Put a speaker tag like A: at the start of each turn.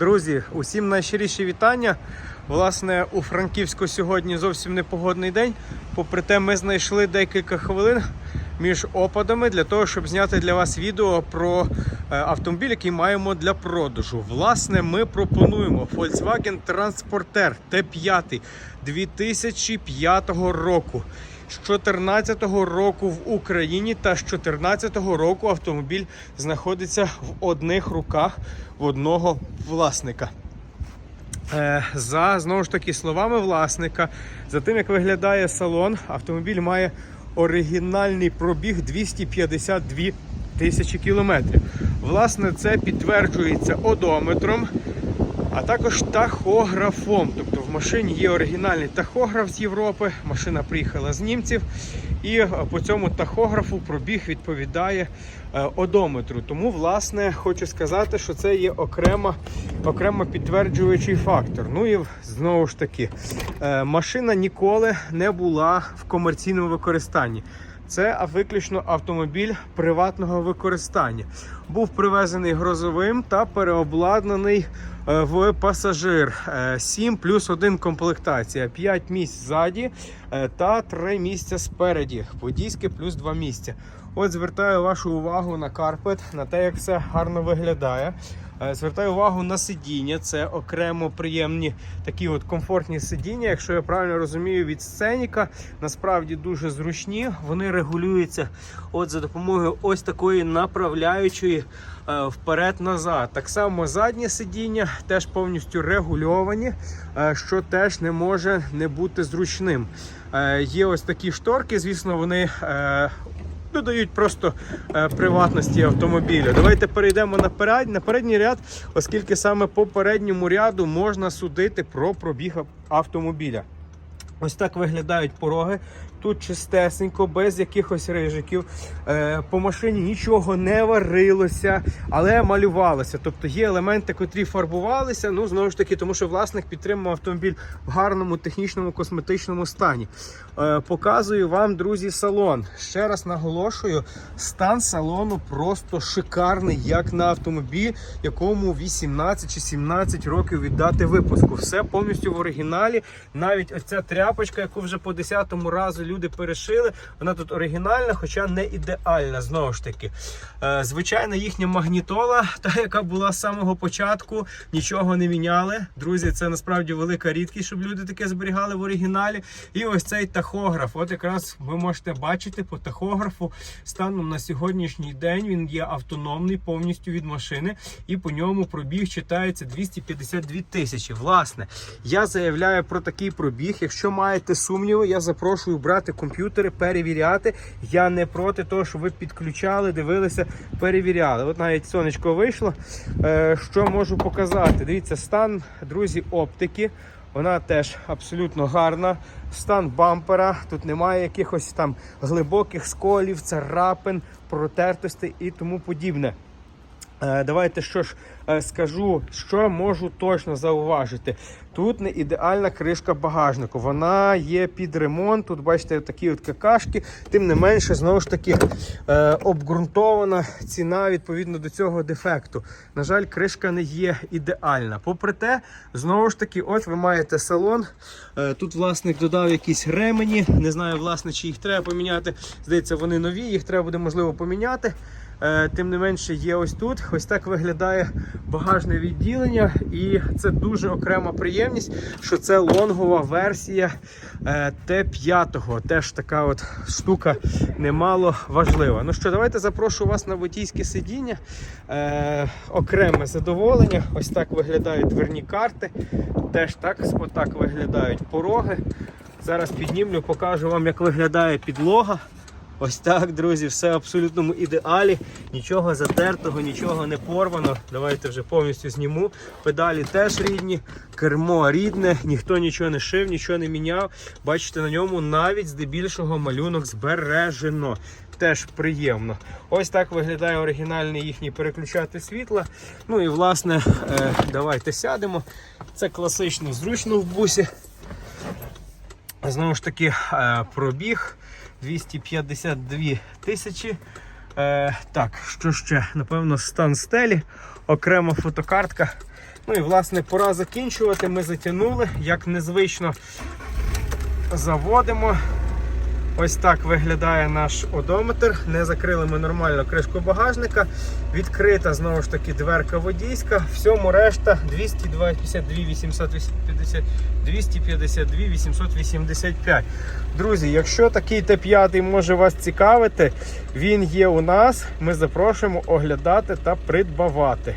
A: Друзі, усім найщиріші вітання. Власне, у Франківську сьогодні зовсім непогодний день. Попри те, ми знайшли декілька хвилин між опадами для того, щоб зняти для вас відео про е, автомобіль, який маємо для продажу. Власне, ми пропонуємо Volkswagen Transporter T5 2005 року. З 2014 року в Україні та з 2014 року автомобіль знаходиться в одних руках в одного власника. Е, За знову ж таки словами власника, за тим як виглядає салон, автомобіль має оригінальний пробіг 252 тисячі кілометрів. Власне, це підтверджується одометром, а також тахографом. Тобто в машині є оригінальний тахограф з Європи. Машина приїхала з німців, і е, по цьому тахографу пробіг відповідає е, одометру. Тому, власне, хочу сказати, що це є окремо, окремо підтверджуючий фактор. Ну і знову ж таки, е, машина ніколи не була в комерційному використанні. Це виключно автомобіль приватного використання. Був привезений грозовим та переобладнаний в пасажир. Е, 7 плюс 1 комплектація, 5 місць ззаді е, та 3 місця спереді. Подійське плюс 2 місця. От звертаю вашу увагу на карпет, на те, як все гарно виглядає. Е, Звертаю увагу на сидіння. Це окремо приємні такі от комфортні сидіння. Якщо я правильно розумію, від сценіка насправді дуже зручні. Вони регулюються от за допомогою ось такої направляючої е, вперед-назад. Так само заднє сидіння теж повністю регульовані, е, що теж не може не бути зручним. Є ось такі шторки, звісно, вони. Додають просто е, приватності автомобіля. Давайте перейдемо на, перед, на передній ряд, оскільки саме по передньому ряду можна судити про пробіг автомобіля. Ось так виглядають пороги. Тут чистесенько, без якихось рижиків. Е, по машині нічого не варилося, але малювалося. Тобто є елементи, котрі фарбувалися. Ну, знову ж таки, тому що власник підтримував автомобіль в гарному технічному косметичному стані. Е, показую вам, друзі, салон. Ще раз наголошую, стан салону просто шикарний, як на автомобіль, якому 18 чи 17 років віддати випуску. Все повністю в оригіналі. Навіть оця тряпочка, яку вже по 10-му разу люди перешили, вона тут оригінальна, хоча не ідеальна. Знову ж таки. Е, Звичайно, їхня магнітола, та яка була з самого початку, нічого не міняли. Друзі, це насправді велика рідкість, щоб люди таке зберігали в оригіналі. І ось цей тахограф. От якраз ви можете бачити по тахографу станом на сьогоднішній день він є автономний повністю від машини, і по ньому пробіг читається 252 тисячі. Власне, я заявляю про такий пробіг. Якщо маєте сумніви, я запрошую брати комп'ютери, перевіряти. Я не проти того, щоб ви підключали, дивилися, перевіряли. От навіть сонечко вийшло. Е, Що можу показати? Дивіться, стан, друзі, оптики. Вона теж абсолютно гарна. Стан бампера. Тут немає якихось там глибоких сколів, царапин, протертостей і тому подібне. Е, Давайте що ж е, скажу, що можу точно зауважити. Тут не ідеальна кришка багажнику. Вона є під ремонт. Тут бачите такі от какашки. Тим не менше, знову ж таки е, обґрунтована ціна відповідно до цього дефекту. На жаль, кришка не є ідеальна. Попри те, знову ж таки, от ви маєте салон. Тут власник додав якісь ремені. Не знаю, власне, чи їх треба поміняти. Здається, вони нові, їх треба буде можливо поміняти. Е, Тим не менше, є ось тут. Ось так виглядає багажне відділення, і це дуже окрема приємність, що це лонгова версія е, Т5. Теж така от штука немало важлива. Ну що, давайте запрошу вас на водійське сидіння. Е, Окреме задоволення. Ось так виглядають дверні карти. Теж так, отак виглядають пороги. Зараз піднімлю, покажу вам, як виглядає підлога. Ось так, друзі, все в абсолютному ідеалі. Нічого затертого, нічого не порвано. Давайте вже повністю зніму. Педалі теж рідні, кермо рідне, ніхто нічого не шив, нічого не міняв. Бачите, на ньому навіть здебільшого малюнок збережено. Теж приємно. Ось так виглядає оригінальний їхній переключатель світла. Ну і власне, е, давайте сядемо. Це класично зручно в бусі. Знову ж таки, е, пробіг 252 тисячі. Е, так, що ще? Напевно, стан стелі, окрема фотокартка. Ну і власне пора закінчувати. Ми затягнули, як незвично заводимо. Ось так виглядає наш одометр. Не закрили ми нормально кришку багажника. Відкрита знову ж таки дверка водійська. Всьому решта 252 850, 252 885. Друзі, якщо такий Т5 може вас цікавити, він є у нас. Ми запрошуємо оглядати та придбавати.